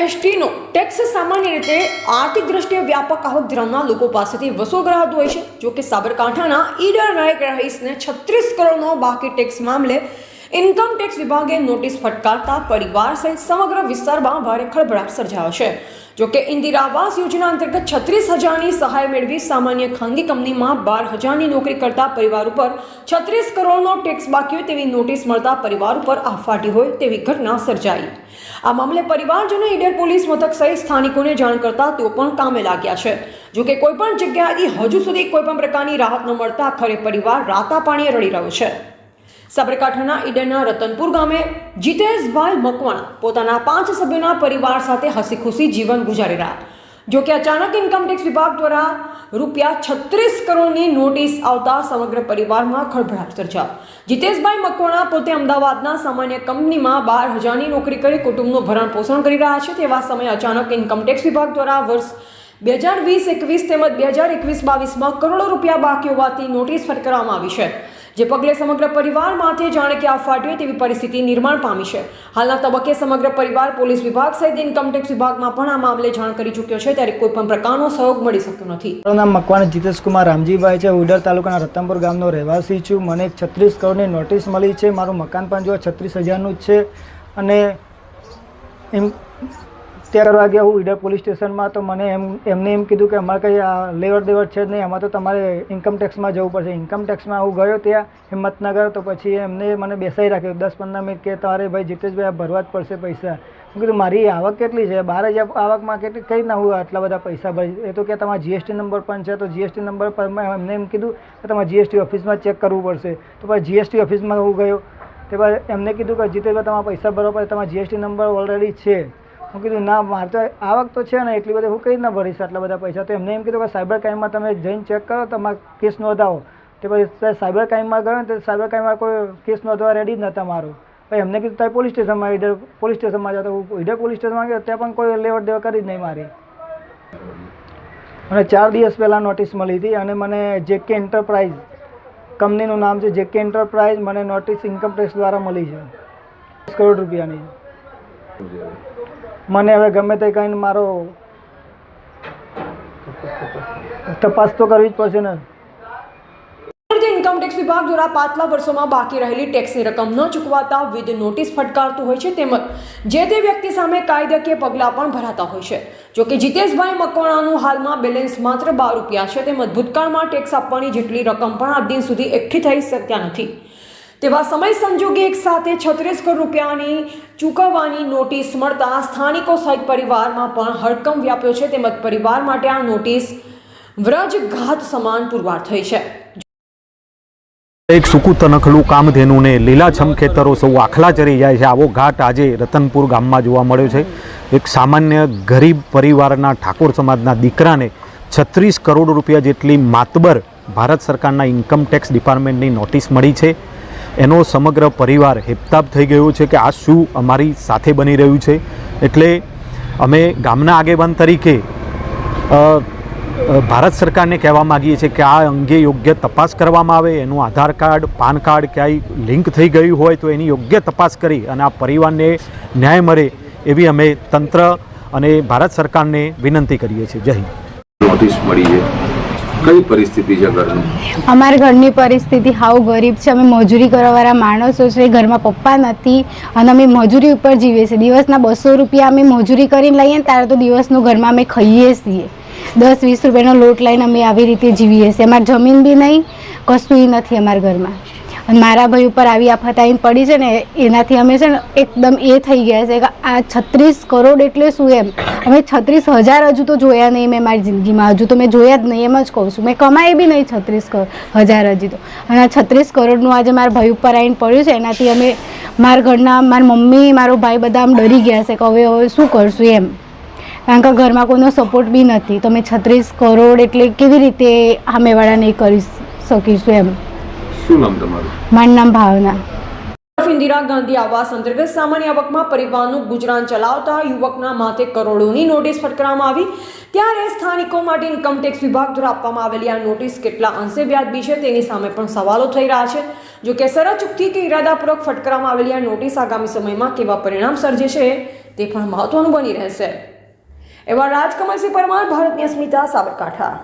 જીએસટીનો tax સામાન્ય રીતે આર્થિક દ્રષ્ટિએ વ્યાપક આવક ધરાવનાર લોકો પાસેથી વસૂલ હોય છે. જો કે સાબરકાંઠાના ઈડર નાયક રહીશને છત્રીસ કરોડનો બાકી ટેક્સ મામલે ઇન્કમ ટેક્સ વિભાગે નોટિસ ફટકારતા પરિવાર સહિત સમગ્ર વિસ્તારમાં ભારે ખળભળાટ સર્જાયો છે. જો કે ઇન્દિરા આવાસ યોજના અંતર્ગત છત્રીસ હજારની સહાય મેળવી સામાન્ય ખાનગી કંપનીમાં બાર હજારની નોકરી કરતા પરિવાર ઉપર છત્રીસ કરોડનો ટેક્સ બાકી હોય તેવી નોટિસ મળતા પરિવાર ઉપર આફાટી હોય તેવી ઘટના સર્જાઈ. આ મામલે પરિવારજનો, ઈડર પોલીસ મથક સહિત સ્થાનિકોને જાણ કરતા તેઓ પણ કામે લાગ્યા છે. જો કે કોઈ જગ્યાએથી હજુ સુધી કોઈપણ પ્રકારની રાહત ન મળતા ખરે પરિવાર રાતા પાણીએ રડી રહ્યો છે. સાબરકાંઠાના ઈડરના રતનપુર ગામે જીતેશભાઈ મકવાણા પોતાના પાંચ સભ્યોના પરિવાર સાથે હસી ખુશી જીવન ગુજારી રહ્યા જોકે અચાનક ઇન્કમટેક્સ વિભાગ દ્વારા રૂપિયા છત્રીસ કરોડની નોટિસ આવતા સમગ્ર પરિવારમાં ખળભળાટ સર્જાયો. જીતેશભાઈ મકવાણા પોતે અમદાવાદના સામાન્ય કંપનીમાં બાર હજારની નોકરી કરી કુટુંબનું ભરણ પોષણ કરી રહ્યા છે તેવા સમયે અચાનક ઇન્કમટેક્સ વિભાગ દ્વારા વર્ષ બે હજાર વીસ એકવીસ તેમજ બે હજાર એકવીસ બાવીસમાં કરોડો રૂપિયા બાકી હોવાથી નોટિસ ફટકારવામાં આવી છે. જે પગલે સમગ્ર પરિવાર માથે જાણે કે આ ફાટ્યો તેવી પરિસ્થિતિ નિર્માણ પામી છે. હાલના તબક્કે સમગ્ર પરિવાર પોલીસ વિભાગ સહિત ઇન્કમટેક્સ વિભાગમાં પણ આ મામલે જાણ કરી ચૂક્યો છે, ત્યારે કોઈ પણ પ્રકારનો સહયોગ મળી શક્યો નથી. મારું નામ મકવાણા જીતેશકુમાર રામજીભાઈ છે. ઉડર તાલુકાના રતનપુર ગામનો રહેવાસી છું. મને એક છત્રીસ કરોડની નોટિસ મળી છે. મારું મકાન પણ જો છત્રીસ હજારનું જ છે. અને એમ ત્યારે વાગ્યા હું ઈડર પોલીસ સ્ટેશનમાં તો મને એમ, એમને એમ કીધું કે અમારે કંઈ આ લેવડ દેવડ છે જ નહીં એમાં તો તમારે ઇન્કમટેક્સમાં જવું પડશે. ઇન્કમ ટેક્સમાં હું ગયો ત્યાં હિંમતનગર, તો પછી એમને મને બેસાઈ રાખ્યો. દસ પંદર મિનિટ કે તારે ભાઈ જીતેશભાઈ આ ભરવા જ પડશે પૈસા. હું કીધું, મારી આવક કેટલી છે? બાર હજાર આવકમાં કેટલી, કઈ રીતના હું આટલા બધા પૈસા ભરી. એ તો કે તમારા જીએસટી નંબર પણ છે, તો જીએસટી નંબર પર મેં એમને એમ કીધું કે તમારે જીએસટી ઓફિસમાં ચેક કરવું પડશે. તો પછી જીએસટી ઓફિસમાં હું ગયો. તે બાદ એમને કીધું કે જીતેશભાઈ, તમારા પૈસા ભરવા પડે તમારા જીએસટી નંબર ઓલરેડી છે. હું કીધું, ના, મારે તો આવક તો છે ને એટલી બધી હું કઈ રીતના ભરીશ આટલા બધા પૈસા? તો એમને એમ કીધું કે સાયબર ક્રાઇમમાં તમે જઈને ચેક કરો, તમારે કેસ નોંધાવો. તે પછી સાયબર ક્રાઇમમાં ગયો ને, તો સાયબર ક્રાઇમમાં કોઈ કેસ નોંધવા રેડી જ નહોતા મારું. પછી એમને કીધું ત્યાં પોલીસ સ્ટેશનમાં ઈડર, પોલીસ સ્ટેશનમાં જાઓ. તો હું ઈડર પોલીસ સ્ટેશનમાં ગયો, ત્યાં પણ કોઈ લેવડ દેવડ કરી જ નહીં મારી. મને ચાર દિવસ પહેલાં નોટિસ મળી હતી અને મને જેકે એન્ટરપ્રાઇઝ કંપનીનું નામ છે જેકે એન્ટરપ્રાઇઝ મને નોટિસ ઇન્કમ ટેક્સ દ્વારા મળી છે. દસ કરોડ રૂપિયાની. મને હવે ગમે તે કહીને મારો તપાસ તો કરવી જ પડશે ને. ઇન્કમટેક્સ વિભાગ દ્વારા પાછલા વર્ષોમાં બાકી રહેલી ટેક્સની રકમ ન ચૂકવાતા વિધ નોટિસ ફટકારતું હોય છે તેમજ જે તે વ્યક્તિ સામે કાયદાકીય પગલાં પણ ભરાતા હોય છે. જો કે જીતેશભાઈ મકવાણાનું હાલમાં બેલેન્સ માત્ર બાર રૂપિયા છે. તેમજ ભૂતકાળમાં ટેક્સ આપવાની જેટલી રકમ પણ આ દિન સુધી એકઠી થઈ શક્યા નથી. તેવા સમય સંજોગે એક સાથે છત્રીસ કરોડ રૂપિયાની ચૂકવવાની નોટિસ મળતા સ્થાનિકો સહિત પરિવારમાં પણ હડકંપ વ્યાપ્યો છે. તેમજ પરિવાર માટે આ નોટિસ વ્રજઘાત સમાન પુરવાર થઈ છે. એક સૂકું તનખલું કામધેનુને લીલાછમ ખેતરો સૌ આખલા ચરી જાય છે. આવો ઘાટ આજે રતનપુર ગામમાં જોવા મળ્યો છે. એક સામાન્ય ગરીબ પરિવારના ઠાકોર સમાજના દીકરાને છત્રીસ કરોડ રૂપિયા જેટલી માતબર ભારત સરકારના ઇન્કમ ટેક્સ ડિપાર્ટમેન્ટની નોટિસ મળી છે. એનો સમગ્ર પરિવાર હેપતાપ થઈ ગયો છે કે આ શું અમારી સાથે બની રહ્યું છે. એટલે અમે ગામના આગેવાન તરીકે ભારત સરકારને કહેવા માગીએ છીએ કે આ અંગે યોગ્ય તપાસ કરવામાં આવે, એનું આધાર કાર્ડ, પાન કાર્ડ ક્યાંય લિંક થઈ ગયું હોય તો એની યોગ્ય તપાસ કરી અને આ પરિવારને ન્યાય મળે એવી અમે તંત્ર અને ભારત સરકારને વિનંતી કરીએ છીએ. જય હિન્દ. નોટિસ મળી છે. કઈ પરિસ્થિતિ છે ઘરની? અમારા ઘરની પરિસ્થિતિ હાવ ગરીબ છે. અમે મજૂરી કરવાવાળા માણસો છે. ઘરમાં પપ્પા નથી અને અમે મજૂરી ઉપર જીવીએ છીએ. દિવસના બસો રૂપિયા અમે મજૂરી કરીને લઈએ ને ત્યારે તો દિવસનું ઘરમાં અમે ખાઈએ છીએ. દસ, વીસ રૂપિયાનો લોટ લઈને અમે આવી રીતે જીવીએ છીએ. અમારે જમીન બી નહીં, કશું નથી અમારા ઘરમાં. અને મારા ભાઈ ઉપર આવી આફત આવીને પડી છે ને, એનાથી અમે છે ને એકદમ એ થઈ ગયા છે કે આ છત્રીસ કરોડ એટલે શું એમ? અમે છત્રીસ હજાર હજુ તો જોયા નહીં મેં મારી જિંદગીમાં. હજુ તો મેં જોયા જ નહીં એમ જ કહું છું. મેં કમાય બી નહીં છત્રીસ હજાર હજી તો. અને આ છત્રીસ કરોડનું આજે મારા ભાઈ ઉપર આવીને પડ્યું છે, એનાથી અમે મારા ઘરના, મારી મમ્મી, મારો ભાઈ બધા આમ ડરી ગયા છે કે હવે હવે શું કરશું એમ. કારણ કે ઘરમાં કોઈનો સપોર્ટ બી નથી. તો મેં છત્રીસ કરોડ એટલે કેવી રીતે સામેવાળાને નહીં કરી શકીશું એમ. શું નામ તમારું? મારું નામ ભાવના. ઇન્દિરા ગાંધી આવાસ અંતર્ગત સામાન્ય આવકમાં પરિવારનું ગુજરાન ચલાવતા યુવકના માથે કરોડોની નોટિસ ફટકારવામાં આવી. ત્યારે સ્થાનિકો માટે ઇન્કમટેક્સ વિભાગ દ્વારા આપવામાં આવેલી આ નોટિસ કેટલા અંશે વ્યાજબી છે તેની સામે પણ સવાલો થઈ રહ્યા છે. જો કે સરચુક્તિ કે ઇરાદાપૂર્વક ફટકારવામાં આવેલી આ નોટિસ આગામી સમયમાં કેવા પરિણામ સર્જે છે તે પણ મહત્વનું બની રહેશે. એવા રાજકમલસિંહ પરમાર ભારતની અસ્મિતા સાબરકાંઠા.